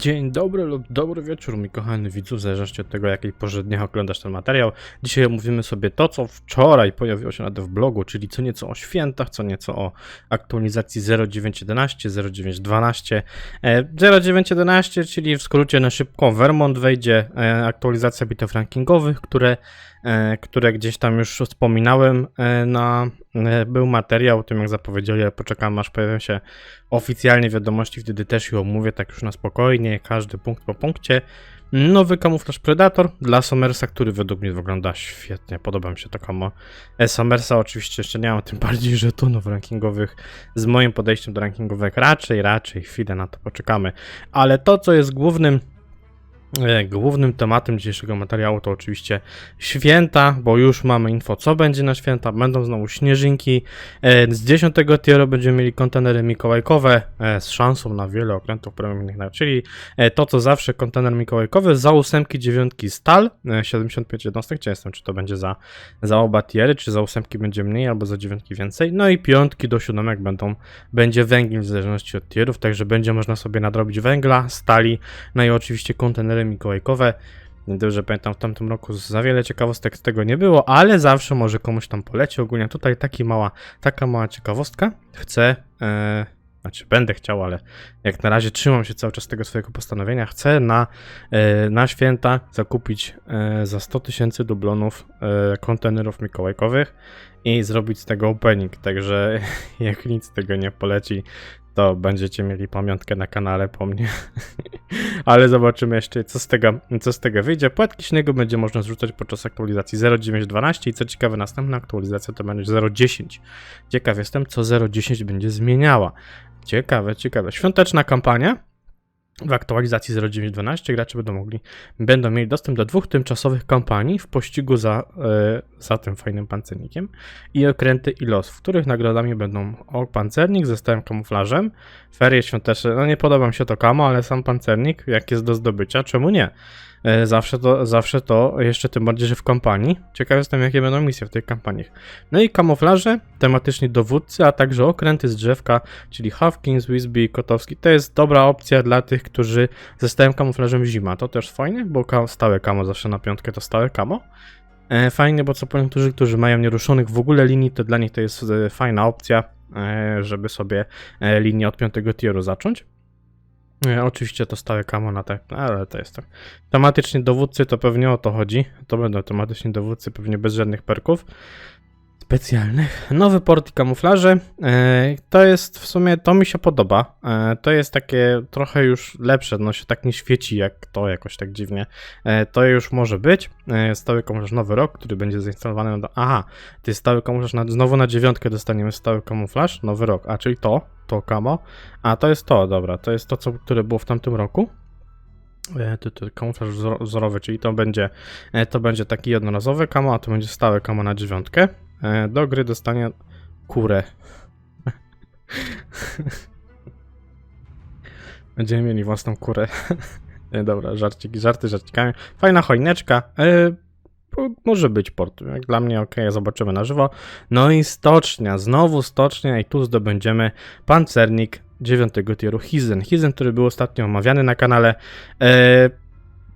Dzień dobry lub dobry wieczór, mi kochany widzu, w zależności od tego, jakiej porze dnia oglądasz ten materiał. Dzisiaj omówimy sobie to, co wczoraj pojawiło się na w blogu, czyli co nieco o świętach, co nieco o aktualizacji 0911, 0912. E, 0911, czyli w skrócie na szybko Vermont wejdzie e, aktualizacja bitew rankingowych, które, e, które gdzieś tam już wspominałem e, na... e, Był materiał o tym, jak zapowiedzieli, ale poczekam aż pojawią się oficjalnie wiadomości, wtedy też ją omówię tak już na spokojnie, każdy punkt po punkcie. Nowy kamuflaż Predator dla Somersa, który według mnie wygląda świetnie, podoba mi się to kamo. E, Somersa oczywiście jeszcze nie mam, tym bardziej żetonów rankingowych. Z moim podejściem do rankingówek raczej, raczej chwilę na to poczekamy. Ale to, co jest głównym Głównym tematem dzisiejszego materiału to oczywiście święta, bo już mamy info, co będzie na święta. Będą znowu śnieżynki. E, Z 10 tieru będziemy mieli kontenery mikołajkowe e, z szansą na wiele okrętów premiumnych, czyli e, to co zawsze kontener mikołajkowy za ósemki, dziewiątki stal, e, 75 jednostek, jestem, czy to będzie za, za oba tiery, czy za ósemki będzie mniej, albo za dziewiątki więcej. No i piątki do siódemek będą, będzie węgiel w zależności od tierów, także będzie można sobie nadrobić węgla, stali, no i oczywiście kontenery mikołajkowe. Dobrze pamiętam, w tamtym roku za wiele ciekawostek z tego nie było, ale zawsze może komuś tam poleci. Ogólnie tutaj taki mała, taka mała ciekawostka. Chcę, e, znaczy będę chciał, ale jak na razie trzymam się cały czas tego swojego postanowienia. Chcę na, e, na święta zakupić e, za 100 tysięcy dublonów e, kontenerów mikołajkowych i zrobić z tego opening. Także jak nic z tego nie poleci, to będziecie mieli pamiątkę na kanale po mnie. Ale zobaczymy jeszcze, co z tego, co z tego wyjdzie. Płatki śniegu będzie można zrzucać podczas aktualizacji 0912 i co ciekawe, następna aktualizacja to będzie 010. Ciekaw jestem, co 010 będzie zmieniała. Ciekawe, ciekawe. Świąteczna kampania. W aktualizacji 0912 gracze będą mogli, będą mieli dostęp do dwóch tymczasowych kampanii w pościgu za, e, za tym fajnym pancernikiem i okręty i los, w których nagrodami będą o pancernik ze stałym kamuflażem, ferie świąteczne, no nie podoba mi się to kamo, ale sam pancernik, jak jest do zdobycia, czemu nie? E, Zawsze to, zawsze to, jeszcze tym bardziej, że w kampanii. Ciekaw jestem, jakie będą misje w tych kampaniach. No i kamuflaże, tematyczni dowódcy, a także okręty z drzewka, czyli Hawkins, Wisby, Kotowski. To jest dobra opcja dla tych, którzy ze stałym kamuflażem zima. To też fajnie, bo stałe kamo zawsze na piątkę to stałe kamo. E, Fajnie, bo co po niektórzy, którzy mają nieruszonych w ogóle linii, to dla nich to jest e, fajna opcja, żeby sobie linię od piątego tieru zacząć. E, Oczywiście to stałe kamo na tak, ale to jest tak. Tematyczni dowódcy to pewnie o to chodzi. To będą tematyczni dowódcy, pewnie bez żadnych perków specjalnych. Nowy port i kamuflaże. E, to jest w sumie, to mi się podoba. E, to jest takie trochę już lepsze, no się tak nie świeci jak to jakoś tak dziwnie. E, to już może być. Stały kamuflaż nowy rok, który będzie zainstalowany na... Aha, to jest stały kamuflaż, na, znowu na dziewiątkę dostaniemy stały kamuflaż, nowy rok, a czyli to, to kamo. A to jest to, dobra, to jest to, co, które było w tamtym roku. E, kamuflaż wzor- wzorowy, czyli to będzie, e, to będzie taki jednorazowy kamo, a to będzie stałe kamo na dziewiątkę. E, Do gry dostanie kurę. Będziemy mieli własną kurę. Dobra, żarciki, żarty żarcikami. Fajna choineczka. Może być port. Jak dla mnie ok, zobaczymy na żywo. No i stocznia, znowu stocznia i tu zdobędziemy pancernik 9 tieru Hizen. Hizen, który był ostatnio omawiany na kanale. E,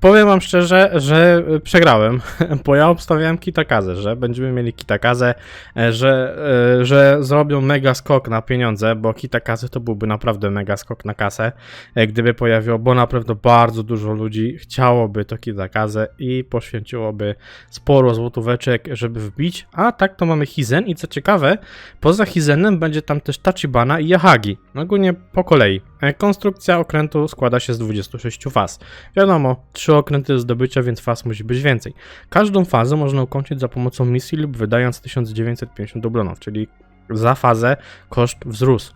powiem wam szczerze, że e, przegrałem, bo ja obstawiałem Kitakazę, że będziemy mieli Kitakazę, e, że, e, że zrobią mega skok na pieniądze, bo Kitakazy to byłby naprawdę mega skok na kasę, gdyby pojawiło, bo naprawdę bardzo dużo ludzi chciałoby to Kitakazę i poświęciłoby sporo złotóweczek, żeby wbić, a tak to mamy Hizen i co ciekawe, poza Hizenem będzie tam też Tachibana i Yahagi, ogólnie po kolei. E, Konstrukcja okrętu składa się z 26 faz. Wiadomo, trzy okręty do zdobycia, więc faz musi być więcej. Każdą fazę można ukończyć za pomocą misji lub wydając 1950 dublonów, czyli za fazę koszt wzrósł.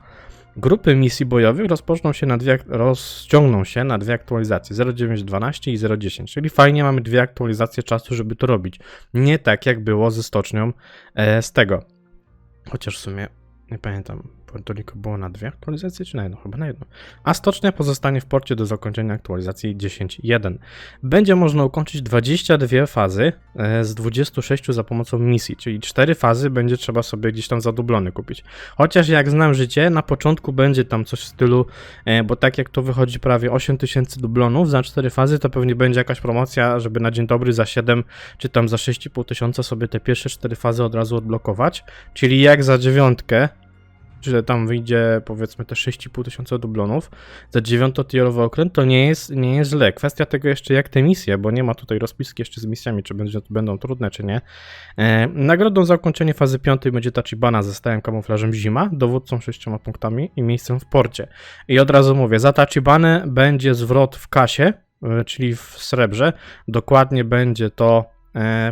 Grupy misji bojowych rozpoczną się na dwie, rozciągną się na dwie aktualizacje 0912 i 010, czyli fajnie mamy dwie aktualizacje czasu, żeby to robić. Nie tak jak było ze stocznią e, z tego. Chociaż w sumie nie pamiętam. Puerto Rico było na dwie aktualizacje, czy na jedną? Chyba na jedną. A stocznia pozostanie w porcie do zakończenia aktualizacji 10.1. Będzie można ukończyć 22 fazy e, z 26 za pomocą misji, czyli 4 fazy będzie trzeba sobie gdzieś tam zadublony kupić. Chociaż jak znam życie, na początku będzie tam coś w stylu, e, bo tak jak to wychodzi prawie 8000 dublonów za 4 fazy, to pewnie będzie jakaś promocja, żeby na dzień dobry za 7 czy tam za 6,5 tysiąca sobie te pierwsze 4 fazy od razu odblokować. Czyli jak za dziewiątkę, że tam wyjdzie powiedzmy te 6,5 tysiąca dublonów za dziewiątotierowy okręt, to nie jest, nie jest źle. Kwestia tego jeszcze jak te misje, bo nie ma tutaj rozpiski jeszcze z misjami, czy będzie, będą trudne, czy nie. E, nagrodą za ukończenie fazy piątej będzie Tachibana ze stałym kamuflażem zima, dowódcą sześcioma punktami i miejscem w porcie. I od razu mówię, za Tachibanę będzie zwrot w kasie, e, czyli w srebrze. Dokładnie będzie to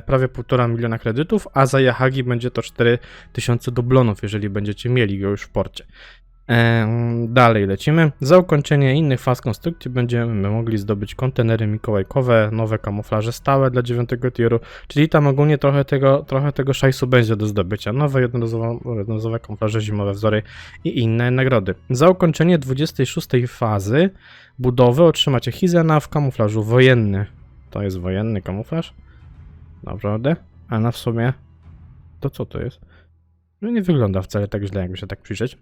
prawie 1,5 miliona kredytów, a za Yahagi będzie to 4000 dublonów, jeżeli będziecie mieli go już w porcie. E, dalej lecimy. Za ukończenie innych faz konstrukcji będziemy mogli zdobyć kontenery mikołajkowe, nowe kamuflaże stałe dla 9 tieru, czyli tam ogólnie trochę tego, trochę tego szajsu będzie do zdobycia. Nowe jednorazowe, jednorazowe kamuflaże zimowe wzory i inne nagrody. Za ukończenie 26 fazy budowy otrzymacie Hizena w kamuflażu wojenny. To jest wojenny kamuflaż? Naprawdę? A na w sumie to co to jest? No nie wygląda wcale tak źle, jakby się tak przyjrzeć.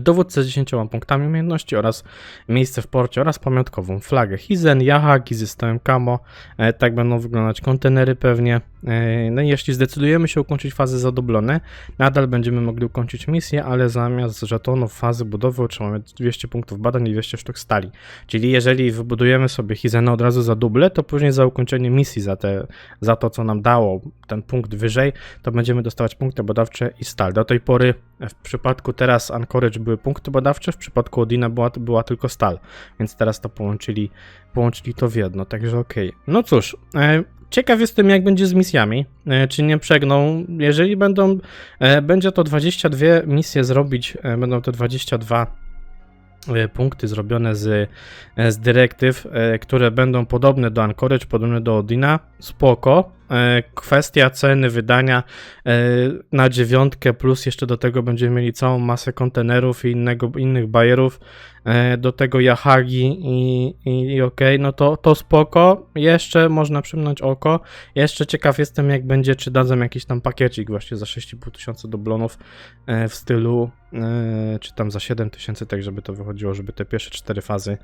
Dowódcę z 10 punktami umiejętności oraz miejsce w porcie oraz pamiątkową flagę Hizen, Yahagi ze stałym camo. E, tak będą wyglądać kontenery pewnie. E, no i jeśli zdecydujemy się ukończyć fazy zadublone, nadal będziemy mogli ukończyć misję, ale zamiast żetonów fazy budowy otrzymamy 200 punktów badań i 200 sztuk stali. Czyli jeżeli wybudujemy sobie Hizena od razu za duble, to później za ukończenie misji, za, te, za to co nam dało ten punkt wyżej, to będziemy dostawać punkty badawcze i stal. Do tej pory w przypadku teraz Anchorage były punkty badawcze, w przypadku Odina była, była tylko stal, więc teraz to połączyli, połączyli to w jedno, także okej. No cóż, e, ciekaw jestem jak będzie z misjami, e, czy nie przegną, jeżeli będą, e, będzie to 22 misje zrobić, e, będą to 22 e, punkty zrobione z, z dyrektyw, które będą podobne do Anchorage, podobne do Odina, spoko. E, Kwestia ceny wydania e, na dziewiątkę, plus jeszcze do tego będziemy mieli całą masę kontenerów i innego, innych bajerów, e, do tego Yahagi i, i, i okej, no to, to spoko, jeszcze można przymnąć oko, jeszcze ciekaw jestem jak będzie, czy dadzą jakiś tam pakiecik właśnie za 6,5 tysiąca dublonów w stylu, czy tam za 7 tysięcy, tak żeby to wychodziło, żeby te pierwsze cztery fazy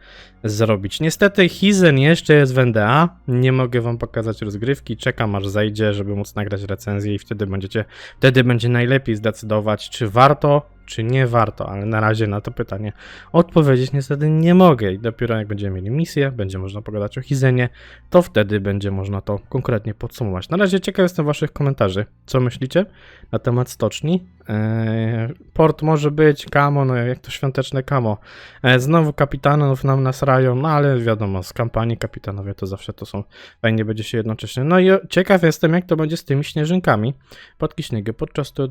zrobić. Niestety Hizen jeszcze jest w NDA, nie mogę wam pokazać rozgrywki, czekam aż zejdzie, żeby móc nagrać recenzję i wtedy będziecie, wtedy będzie najlepiej zdecydować, czy warto, czy nie warto, ale na razie na to pytanie odpowiedzieć niestety nie mogę i dopiero jak będziemy mieli misję, będzie można pogadać o Hizenie, to wtedy będzie można to konkretnie podsumować. Na razie ciekaw jestem waszych komentarzy, co myślicie na temat stoczni. Eee, port może być, kamo, no jak to świąteczne kamo. E, Znowu kapitanów nam nasrają, no ale wiadomo, z kampanii kapitanowie to zawsze to są, fajnie będzie się jednocześnie. No i ciekaw jestem, jak to będzie z tymi śnieżynkami. Płatki śniegu. Podczas to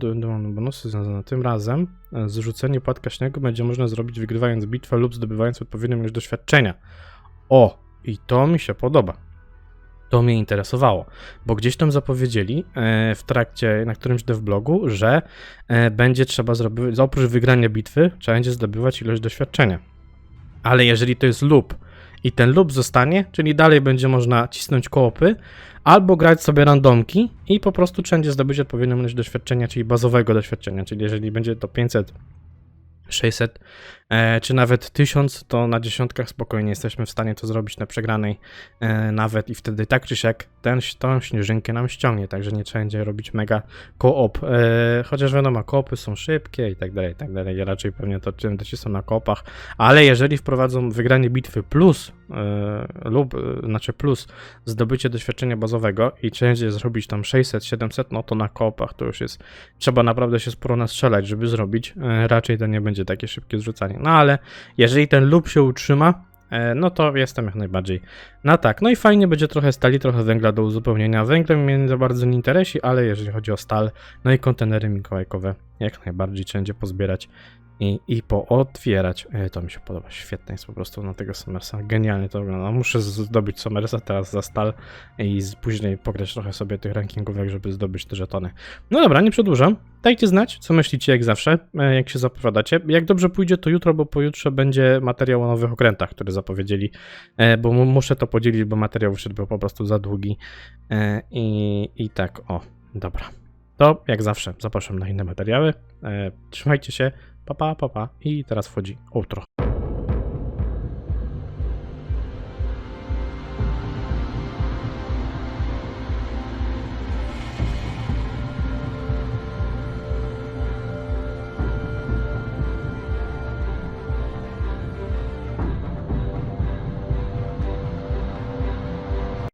bonusy związane tym razem, zrzucenie płatka śniegu będzie można zrobić wygrywając bitwę lub zdobywając odpowiednią ilość doświadczenia. O, i to mi się podoba. To mnie interesowało, bo gdzieś tam zapowiedzieli e, w trakcie, na którymś devblogu, że e, będzie trzeba zrobić, oprócz wygrania bitwy, trzeba będzie zdobywać ilość doświadczenia. Ale jeżeli to jest lub i ten lub zostanie, czyli dalej będzie można cisnąć koopy, albo grać sobie randomki i po prostu wszędzie zdobyć odpowiednią ilość doświadczenia, czyli bazowego doświadczenia, czyli jeżeli będzie to 500, 600 e, czy nawet 1000, to na dziesiątkach spokojnie jesteśmy w stanie to zrobić na przegranej e, nawet i wtedy. Tak czy siak ten, tą śnieżynkę nam ściągnie, także nie trzeba będzie robić mega koop, e, chociaż wiadomo, koopy są szybkie i tak dalej, i tak dalej, raczej pewnie to ci są na koopach, ale jeżeli wprowadzą wygranie bitwy plus e, lub, e, znaczy plus zdobycie doświadczenia bazowego i trzeba będzie zrobić tam 600, 700, no to na koopach to już jest, trzeba naprawdę się sporo nastrzelać, żeby zrobić, e, raczej to nie będzie takie szybkie zrzucanie, no ale jeżeli ten lub się utrzyma, e, no to jestem jak najbardziej na tak. No i fajnie będzie trochę stali, trochę węgla do uzupełnienia. Węglem mnie nie za bardzo nie interesi, ale jeżeli chodzi o stal, no i kontenery mikołajkowe, jak najbardziej trzeba będzie pozbierać i, i pootwierać. E, To mi się podoba, świetne jest po prostu na tego Summersa, genialnie to wygląda. Muszę zdobyć Summersa teraz za stal i później pograć trochę sobie tych rankingówek, żeby zdobyć te żetony. No dobra, nie przedłużam. Dajcie znać, co myślicie jak zawsze, e, jak się zapowiadacie. Jak dobrze pójdzie, to jutro, bo pojutrze będzie materiał o nowych okrętach, które zapowiedzieli, e, bo mu- muszę to podzielić, bo materiał wyszedł po prostu za długi. I, I tak, o, dobra. To jak zawsze zapraszam na inne materiały. Trzymajcie się, pa pa, pa pa. I teraz wchodzi outro.